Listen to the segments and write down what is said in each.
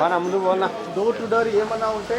పన ముందు పోన్నా door to door ఏమన్నా ఉంటే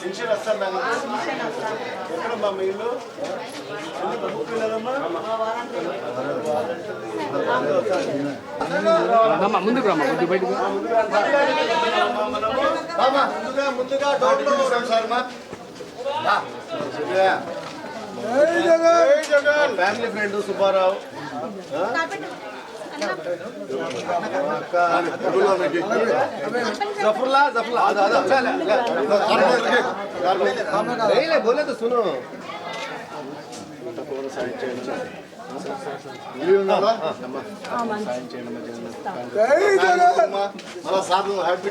పెన్షన్ వస్తాను ఎక్కడమ్మా మీ ఇల్లు? ఎందుకు బుక్ లేదమ్మా ముందుకు రమ్మా ముందు బయటకు రామా, ముందుగా ముందుగా డోర్లో ఫ్యామిలీ ఫ్రెండ్ సుబ్బారావు. जफरला जफरला आधा आधा चल नहीं नहीं बोले तो सुनो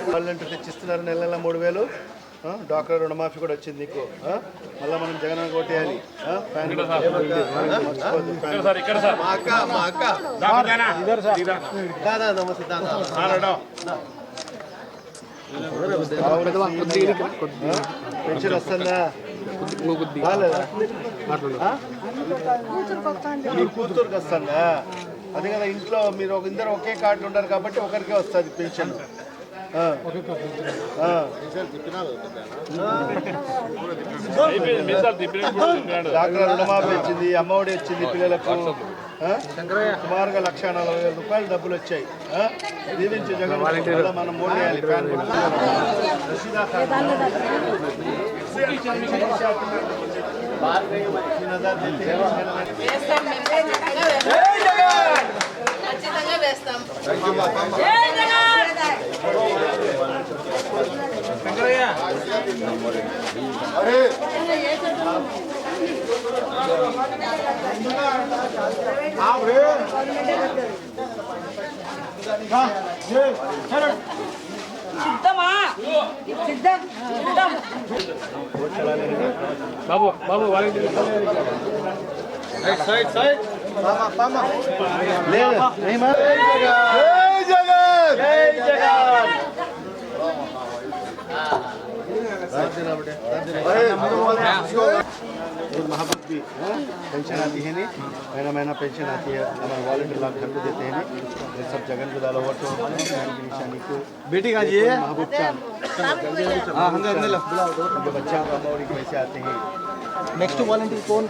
వాళ్ళంటే తెచ్చిస్తున్నారు నెల నెల మూడు వేలు ఆ, డాక్టర్ రుణమాఫీ కూడా వచ్చింది నీకు? మళ్ళా మనం జగన్ కొట్టేయాలి. పెన్షన్ వస్తుందా? కూతురుకి వస్తుందా? అదే కదా ఇంట్లో మీరు ఒక ఇద్దరు ఒకే కార్డు ఉంటారు కాబట్టి ఒకరికే వస్తుంది పెన్షన్. రుణమాఫీ వచ్చింది అమ్మఒడి వచ్చింది పిల్లలకు సుమారుగా లక్ష నలభై వేల రూపాయలు డబ్బులు వచ్చాయి. దీవించి జగన్ మనం సిద్ధమా? సిద్ధం. సిద్ధం. బాబు బాబు వాళ్ళకి సైడ్ సైడ్ సైడ్ లేదు. महाबत भी पेंशन आती है नहीं महीना महीना पेंशन आती है हमारे वॉलेंटियर लाभ घर को देते हैं नहीं सब जगन को डालो तो निशानी को बेटी का जी महबूब चाँद हाँ अंदर उनके बच्चा का के पैसे आते हैं నెక్స్ట్ వాలంటీర్ ఫోన్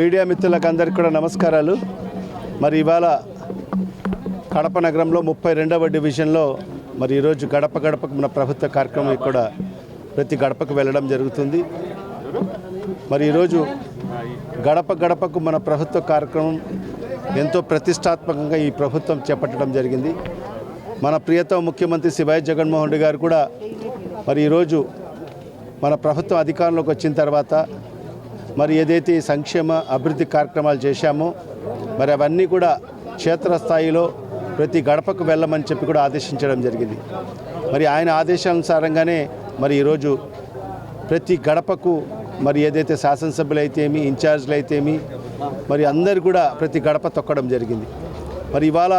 మీడియా మిత్రులకు అందరికీ కూడా నమస్కారాలు. మరి ఇవాళ కడప నగరంలో ముప్పై రెండవ డివిజన్లో మరి ఈరోజు గడప గడపకు మన ప్రభుత్వ కార్యక్రమం కూడా ప్రతి గడపకు వెళ్ళడం జరుగుతుంది. మరి ఈరోజు గడప గడపకు మన ప్రభుత్వ కార్యక్రమం ఎంతో ప్రతిష్టాత్మకంగా ఈ ప్రభుత్వం చేపట్టడం జరిగింది. మన ప్రియతమ ముఖ్యమంత్రి శివాయి జగన్మోహన్ రెడ్డి గారు కూడా మరి ఈరోజు మన ప్రభుత్వం అధికారంలోకి వచ్చిన తర్వాత మరి ఏదైతే సంక్షేమ అభివృద్ధి కార్యక్రమాలు చేశామో మరి అవన్నీ కూడా క్షేత్రస్థాయిలో ప్రతి గడపకు వెళ్ళమని చెప్పి కూడా ఆదేశించడం జరిగింది. మరి ఆయన ఆదేశానుసారంగానే మరి ఈరోజు ప్రతి గడపకు మరి ఏదైతే శాసనసభ్యులు అయితేమి ఇన్ఛార్జ్లు అయితేమి మరి అందరు కూడా ప్రతి గడప తొక్కడం జరిగింది. మరి ఇవాళ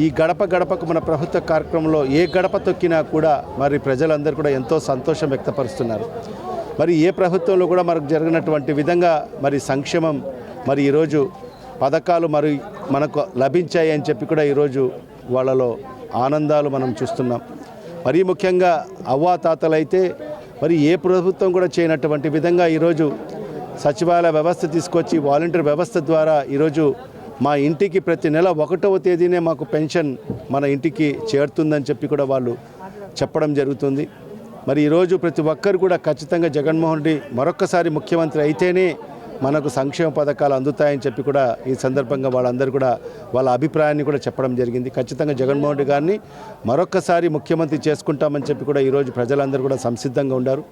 ఈ గడప గడపకు మన ప్రభుత్వ కార్యక్రమంలో ఏ గడప తొక్కినా కూడా మరి ప్రజలందరూ కూడా ఎంతో సంతోషం వ్యక్తపరుస్తున్నారు. మరి ఏ ప్రభుత్వంలో కూడా మనకు జరిగినటువంటి విధంగా మరి సంక్షేమం మరి ఈరోజు పథకాలు మరి మనకు లభించాయి అని చెప్పి కూడా ఈరోజు వాళ్ళలో ఆనందాలు మనం చూస్తున్నాం. మరీ ముఖ్యంగా అవ్వాతాతలైతే మరి ఏ ప్రభుత్వం కూడా చేయనటువంటి విధంగా ఈరోజు సచివాలయ వ్యవస్థ తీసుకొచ్చి వాలంటీర్ వ్యవస్థ ద్వారా ఈరోజు మా ఇంటికి ప్రతి నెల ఒకటవ తేదీనే మాకు పెన్షన్ మన ఇంటికి చేరుతుందని చెప్పి కూడా వాళ్ళు చెప్పడం జరుగుతుంది. మరి ఈరోజు ప్రతి ఒక్కరు కూడా ఖచ్చితంగా జగన్మోహన్ రెడ్డి మరొక్కసారి ముఖ్యమంత్రి అయితేనే మనకు సంక్షేమ పథకాలు అందుతాయని చెప్పి కూడా ఈ సందర్భంగా వాళ్ళందరూ కూడా వాళ్ళ అభిప్రాయాన్ని కూడా చెప్పడం జరిగింది. ఖచ్చితంగా జగన్మోహన్ రెడ్డి గారిని మరొక్కసారి ముఖ్యమంత్రి చేసుకుంటామని చెప్పి కూడా ఈరోజు ప్రజలందరూ కూడా సంసిద్ధంగా ఉన్నారు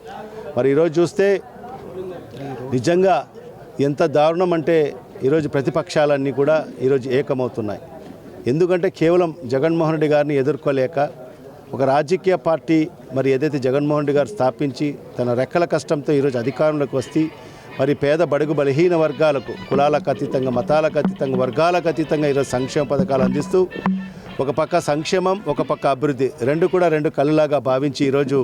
మరి ఈరోజు చూస్తే నిజంగా ఎంత దారుణం అంటే ఈరోజు ప్రతిపక్షాలన్నీ కూడా ఈరోజు ఏకమవుతున్నాయి. ఎందుకంటే కేవలం జగన్మోహన్ రెడ్డి గారిని ఎదుర్కోలేక ఒక రాజకీయ పార్టీ మరి ఏదైతే జగన్మోహన్ రెడ్డి గారు స్థాపించి తన రెక్కల కష్టంతో ఈరోజు అధికారంలోకి వస్తే మరి పేద బడుగు బలహీన వర్గాలకు కులాలకు అతీతంగా మతాలకు అతీతంగా వర్గాలకు అతీతంగా ఈరోజు సంక్షేమ పథకాలు అందిస్తూ ఒక పక్క సంక్షేమం ఒక పక్క అభివృద్ధి రెండు కూడా రెండు కళ్ళలాగా భావించి ఈరోజు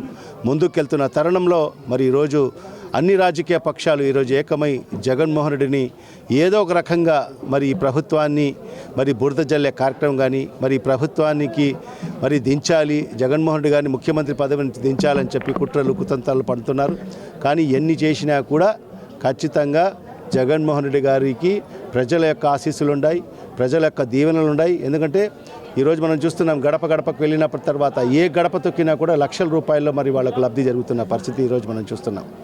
ముందుకెళ్తున్న తరుణంలో మరి ఈరోజు అన్ని రాజకీయ పక్షాలు ఈరోజు ఏకమై జగన్మోహన్ రెడ్డిని ఏదో ఒక రకంగా మరి ఈ ప్రభుత్వాన్ని మరి బురద జల్లే కార్యక్రమం కానీ మరి ఈ ప్రభుత్వానికి మరి దించాలి జగన్మోహన్ రెడ్డి గారిని ముఖ్యమంత్రి పదవిని దించాలని చెప్పి కుట్రలు కుతంత్రాలు పడుతున్నారు. కానీ ఎన్ని చేసినా కూడా ఖచ్చితంగా జగన్మోహన్ రెడ్డి గారికి ప్రజల యొక్క ఆశీస్సులు ఉన్నాయి ప్రజల యొక్క దీవెనలు ఉన్నాయి ఎందుకంటే ఈరోజు మనం చూస్తున్నాం గడప గడపకు వెళ్ళినప్పటి తర్వాత ఏ గడప తొక్కినా కూడా లక్షల రూపాయల్లో మరి వాళ్ళకు లబ్ధి జరుగుతున్న పరిస్థితి ఈరోజు మనం చూస్తున్నాం.